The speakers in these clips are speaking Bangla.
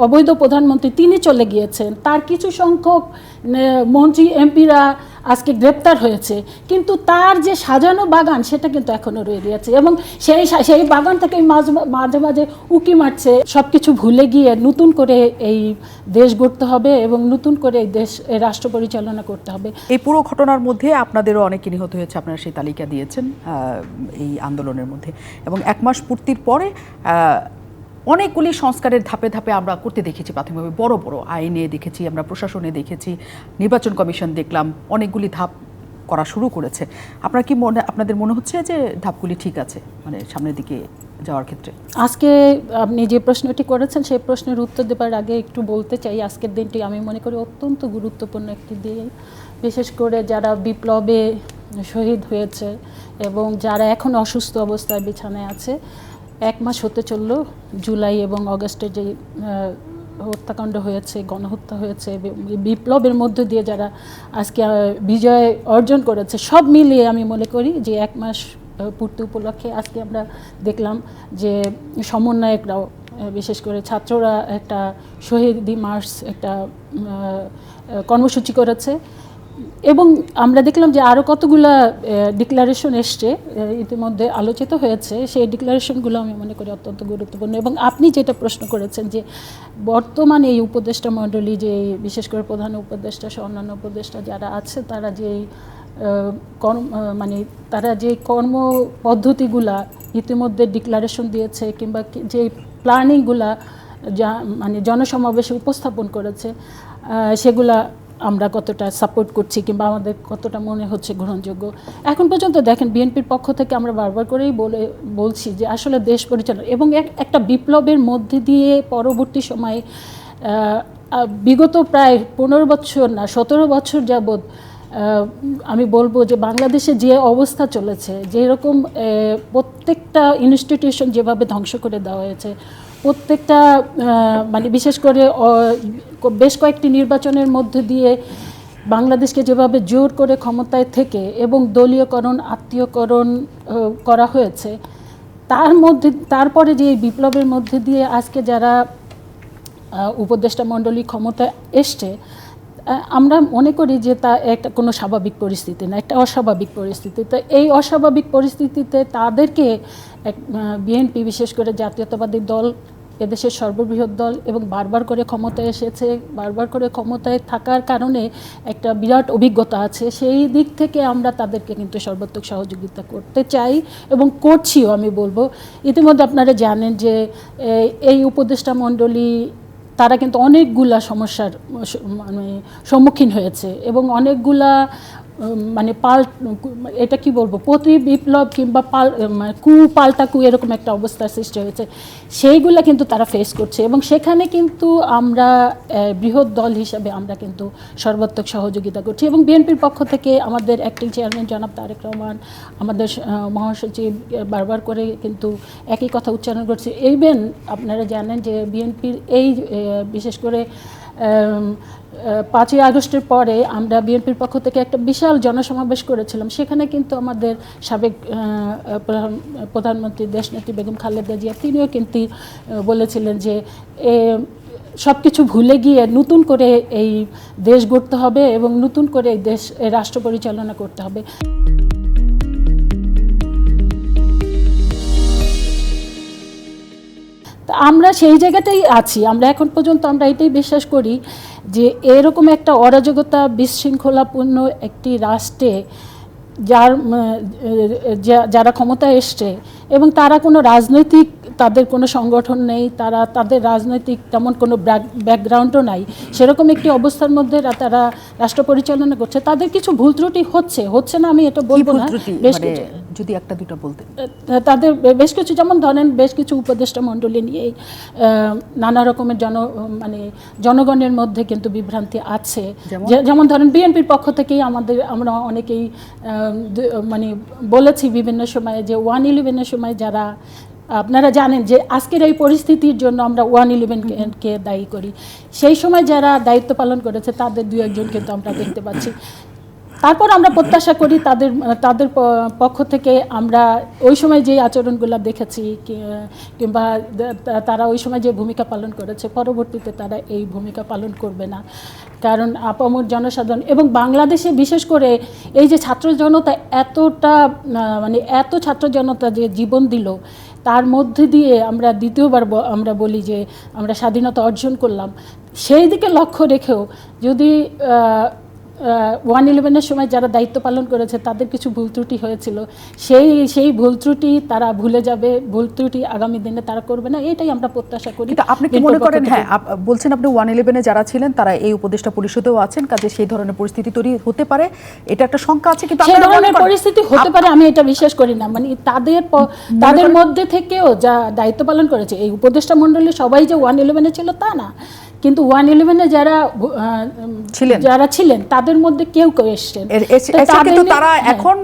অবৈধ প্রধানমন্ত্রী, তিনি চলে গিয়েছেন। তার কিছু সংখ্যক মন্ত্রী, এমপিরা আজকে গ্রেপ্তার হয়েছে। কিন্তু তার যে সাজানো বাগান, সেটা কিন্তু এখনও রয়ে গিয়েছে। এবং সেই সেই বাগান থেকে মাঝে মাঝে উকি মারছে। সব কিছু ভুলে গিয়ে নতুন করে এই দেশ গড়তে হবে এবং নতুন করে এই দেশ রাষ্ট্র পরিচালনা করতে হবে। এই পুরো ঘটনার মধ্যে আপনাদেরও অনেকে নিহত হয়েছে, আপনারা সেই তালিকা দিয়েছেন এই আন্দোলনের মধ্যে। এবং এক মাস পূর্তির পরে অনেকগুলি সংস্কারের ধাপে ধাপে আমরা করতে দেখেছি প্রাথমিকভাবে। বড় বড় আইনে দেখেছি, আমরা প্রশাসনে দেখেছি, নির্বাচন কমিশন দেখলাম, অনেকগুলি ধাপ করা শুরু করেছে। আপনার কি মনে, আপনাদের মনে হচ্ছে যে ধাপগুলি ঠিক আছে মানে সামনের দিকে যাওয়ার ক্ষেত্রে? আজকে আপনি যে প্রশ্নটি করেছেন, সেই প্রশ্নের উত্তর দেবার আগে একটু বলতে চাই, আজকের দিনটি আমি মনে করি অত্যন্ত গুরুত্বপূর্ণ একটি দিন। বিশেষ করে যারা বিপ্লবে শহীদ হয়েছে এবং যারা এখন অসুস্থ অবস্থায় বিছানায় আছে এক মাস হতে চলল। জুলাই এবং অগস্টে যে হত্যাকাণ্ড হয়েছে, গণহত্যা হয়েছে বিপ্লবের মধ্য দিয়ে যারা আজকে বিজয় অর্জন করেছে, সব মিলিয়ে আমি মনে করি যে এক মাস পূর্তি উপলক্ষে আজকে আমরা দেখলাম যে সমন্বয়করাও বিশেষ করে ছাত্ররা একটা শহীদি মার্চ একটা কর্মসূচি করেছে। এবং আমরা দেখলাম যে আরও কতগুলা ডিক্লারেশন এসছে ইতিমধ্যে আলোচিত হয়েছে। সেই ডিক্লারেশনগুলো আমি মনে করি অত্যন্ত গুরুত্বপূর্ণ। এবং আপনি যেটা প্রশ্ন করেছেন যে বর্তমানে এই উপদেষ্টা মণ্ডলী, যে বিশেষ করে প্রধান উপদেষ্টা, সহ অন্যান্য উপদেষ্টা যারা আছে, তারা যে কর্ম মানে তারা যে কর্ম পদ্ধতিগুলা ইতিমধ্যে ডিক্লারেশন দিয়েছে, কিংবা যে প্ল্যানিংগুলা যা মানে জনসমাবেশে উপস্থাপন করেছে সেগুলা আমরা কতটা সাপোর্ট করছি কিংবা আমাদের কতটা মনে হচ্ছে গ্রহণযোগ্য। এখন পর্যন্ত দেখেন বিএনপির পক্ষ থেকে আমরা বারবার করেই বলে, বলছি যে আসলে দেশ পরিচালনা এবং এক- একটা বিপ্লবের মধ্যে দিয়ে পরবর্তী সময়ে বিগত প্রায় পনেরো বছর না, সতেরো বছর যাবৎ আমি বলব যে বাংলাদেশে যে অবস্থা চলেছে, যেরকম প্রত্যেকটা ইনস্টিটিউশন যেভাবে ধ্বংস করে দেওয়া হয়েছে প্রত্যেকটা মানে বিশেষ করে বেশ কয়েকটি নির্বাচনের মধ্যে দিয়ে বাংলাদেশকে যেভাবে জোর করে ক্ষমতায় থেকে এবং দলীয়করণ, আত্মীয়করণ করা হয়েছে, তার মধ্যে, তারপরে যে বিপ্লবের মধ্যে দিয়ে আজকে যারা উপদেষ্টা মণ্ডলী ক্ষমতায় এসছে আমরা মনে করি যে তা একটা কোনো স্বাভাবিক পরিস্থিতি না, একটা অস্বাভাবিক পরিস্থিতি। তো এই অস্বাভাবিক পরিস্থিতিতে তাদেরকে এক বিএনপি, বিশেষ করে জাতীয়তাবাদী দল, এদেশের সর্ববৃহৎ দল এবং বারবার করে ক্ষমতায় এসেছে, বারবার করে ক্ষমতায় থাকার কারণে একটা বিরাট অভিজ্ঞতা আছে। সেই দিক থেকে আমরা তাদেরকে কিন্তু সর্বাত্মক সহযোগিতা করতে চাই এবং করছিও আমি বলব। ইতিমধ্যে আপনারা জানেন যে এই উপদেষ্টা মণ্ডলী তারা কিন্তু অনেকগুলা সমস্যার মানে সম্মুখীন হয়েছে এবং অনেকগুলা মানে পাল, এটা কি বলব প্রতি বিপ্লব কিংবা পাল মানে কু পাল্টা কু এরকম একটা অবস্থার সৃষ্টি হয়েছে, সেইগুলা কিন্তু তারা ফেস করছে এবং সেখানে কিন্তু আমরা বৃহৎ দল হিসাবে আমরা কিন্তু সর্বাত্মক সহযোগিতা করছি এবং বিএনপির পক্ষ থেকে আমাদের অ্যাক্টিং চেয়ারম্যান জনাব তারেক রহমান, আমাদের মহাসচিব বারবার করে কিন্তু একই কথা উচ্চারণ করছে। ইভেন আপনারা জানেন যে বিএনপির এই বিশেষ করে পাঁচই আগস্টের পরে আমরা বিএনপির পক্ষ থেকে একটা বিশাল জনসমাবেশ করেছিলাম। সেখানে কিন্তু আমাদের সাবেক প্রধানমন্ত্রী দেশনেত্রী বেগম খালেদা জিয়া, তিনিও কিন্তু বলেছিলেন যে সব কিছু ভুলে গিয়ে নতুন করে এই দেশ গড়তে হবে এবং নতুন করে এই দেশ রাষ্ট্র পরিচালনা করতে হবে। আমরা সেই জায়গাটাই আছি। আমরা এখন পর্যন্ত আমরা এটাই বিশ্বাস করি যে এরকম একটা অরাজকতা বিশৃঙ্খলাপূর্ণ একটি রাষ্ট্রে যার যারা ক্ষমতায় এসছে এবং তারা কোনো রাজনৈতিক তাদের কোনো সংগঠন নেই তারা তাদের রাজনৈতিক তেমন কোনো ব্যাকগ্রাউন্ডও নাই। সেরকম একটি অবস্থার মধ্যে তারা রাষ্ট্র পরিচালনা করছে। তাদের কিছু ভুল ত্রুটি হচ্ছে হচ্ছে না আমি এটা বলব না। বেশ মানে কিছু যদি একটা দুটো বলতেন। তাদের বেশ কিছু যেমন ধরেন বেশ কিছু উপদেষ্টা মণ্ডলী নিয়ে নানা রকমের জন মানে জনগণের মধ্যে কিন্তু বিভ্রান্তি আছে। যেমন? ধরেন বিএনপির পক্ষ থেকেই আমাদের আমরা অনেকেই মানে বলেছি বিভিন্ন সময়ে যে ওয়ান ইলেভেনের সময় যারা আপনারা জানেন যে আজকের এই পরিস্থিতির জন্য আমরা ওয়ান ইলেভেনকে দায়ী করি। সেই সময় যারা দায়িত্ব পালন করেছে, তাদের দু একজন কিন্তু আমরা দেখতে পাচ্ছি। তারপর আমরা প্রত্যাশা করি তাদের তাদের পক্ষ থেকে আমরা ওই সময় যে আচরণগুলো দেখেছি কিংবা তারা ওই সময় যে ভূমিকা পালন করেছে, পরবর্তীতে তারা এই ভূমিকা পালন করবে না। কারণ আপামর জনসাধারণ এবং বাংলাদেশে বিশেষ করে এই যে ছাত্র জনতা এতটা মানে এত ছাত্র জনতা যে জীবন দিল তার মধ্যে দিয়ে আমরা দ্বিতীয়বার আমরা বলি যে আমরা স্বাধীনতা অর্জন করলাম। সেই দিকে লক্ষ্য রেখেও যদি ওয়ান ইলেভেনের সময় যারা দায়িত্ব পালন করেছে তাদের কিছু ভুল ত্রুটি হয়েছিল। সেই সেই ভুল ত্রুটি তারা ভুলে যাবে ভুল ত্রুটি আগামী দিনে তারা করবে না এটাই আমরা প্রত্যাশা করি। আপনি কি মনে করেন হ্যাঁ বলছেন আপনি ওয়ান ইলেভেনে যারা ছিলেন তারা এই উপদেষ্টা পরিষদেও আছেন কাজে সেই ধরনের পরিস্থিতি তৈরি হতে পারে। এটা একটা শঙ্কা আছে কিন্তু সেই ধরনের পরিস্থিতি হতে পারে আমি এটা বিশ্বাস করি না। মানে তাদের তাদের মধ্যে থেকেও যা দায়িত্ব পালন করেছে এই উপদেষ্টা মণ্ডলী সবাই যে ওয়ান ইলেভেনে ছিল তা না। কিন্তু ওয়ান ইলেভেনে যারা ছিলেন। যারা ছিলেন তাদের মধ্যে কেউ কেউ এসছেন কিন্তু তারা হ্যাঁ। এখন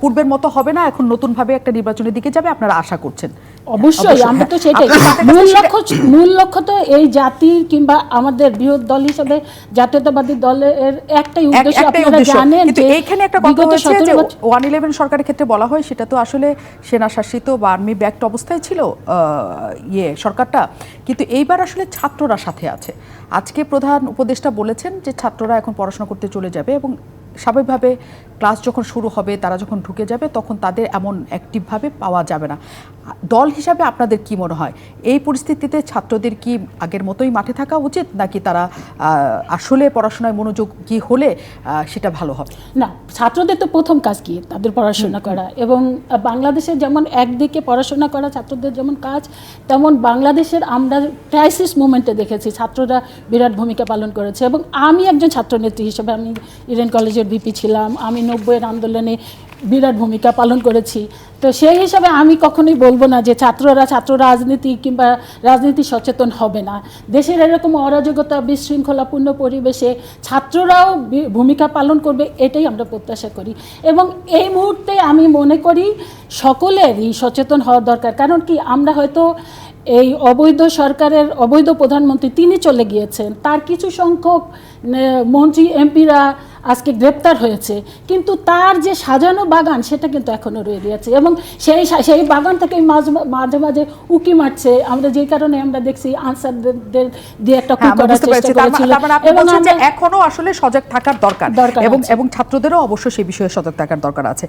পূর্বের মতো হবে না এখন নতুন ভাবে একটা নির্বাচনের দিকে যাবে আপনারা আশা করছেন অবশ্যই আমরা তো। সেটাই। মূল লক্ষ্য মূল লক্ষ্য তো এই জাতির কিংবা আমাদের বৃহৎ দল হিসেবে জাতীয়তাবাদী দলের একটাই উদ্দেশ্য। আপনারা জানেন কিন্তু যে এইখানে একটা কথা হয়েছে যে 17 বছর- ওয়ান ইলেভেন সরকারের ক্ষেত্রে বলা হয় সেটা তো আসলে সেনা শাসিত বা আর্মি ব্যাক্ট অবস্থায় ছিল ইয়ে সরকারটা। কিন্তু এইবার আসলে ছাত্ররা সাথে আছে। আজকে প্রধান উপদেষ্টা বলেছেন যে ছাত্ররা এখন পড়াশোনা করতে চলে যাবে এবং স্বাভাবিকভাবে ক্লাস যখন শুরু হবে তারা যখন ঢুকে যাবে তখন তাদের এমন অ্যাক্টিভভাবে পাওয়া যাবে না। দল হিসাবে আপনাদের কি মনে হয়? এই পরিস্থিতিতে ছাত্রদের কি আগের মতোই মাঠে থাকা উচিত নাকি তারা আসলে পড়াশোনায় মনোযোগ কি হলে সেটা ভালো হবে? না ছাত্রদের তো প্রথম কাজ কি? তাদের পড়াশোনা করা এবং বাংলাদেশে যেমন একদিকে পড়াশোনা করা ছাত্রদের যেমন কাজ তেমন বাংলাদেশের আমরা ক্রাইসিস মুমেন্টে দেখেছি ছাত্ররা বিরাট ভূমিকা পালন করেছে এবং আমি একজন ছাত্রনেত্রী হিসেবে আমি ইডেন কলেজের ভিপি ছিলাম, আমি নব্বইয়ের আন্দোলনে বিরাট ভূমিকা পালন করেছি। তো সেই হিসাবে আমি কখনোই বলব না যে ছাত্ররা ছাত্র রাজনীতি কিংবা রাজনীতি সচেতন হবে না। দেশের এরকম অরাজকতা, বিশৃঙ্খলাপূর্ণ পরিবেশে ছাত্ররাও ভূমিকা পালন করবে, এটাই আমরা প্রত্যাশা করি। এবং এই মুহূর্তে আমি মনে করি সকলেরই সচেতন হওয়া দরকার। কারণ কি, আমরা হয়তো এই অবৈধ সরকারের অবৈধ প্রধানমন্ত্রী তিনি চলে গিয়েছেন। তার কিছু সংখ্যক মন্ত্রী এমপিরা আজকে গ্রেপ্তার হয়েছে। কিন্তু তার যে সাজানো বাগান সেটা কিন্তু এখনও রয়ে গিয়েছে। এবং সেই সেই বাগান থেকে মাঝে মাঝে মাঝে উকি মারছে। আমরা যেই কারণে আমরা দেখছি আনসারদের দিয়ে একটা হ্যাঁ, মানে এখনও আসলে সজাগ থাকার দরকার। এবং এবং ছাত্রদেরও অবশ্যই সেই বিষয়ে সজাগ থাকার দরকার আছে।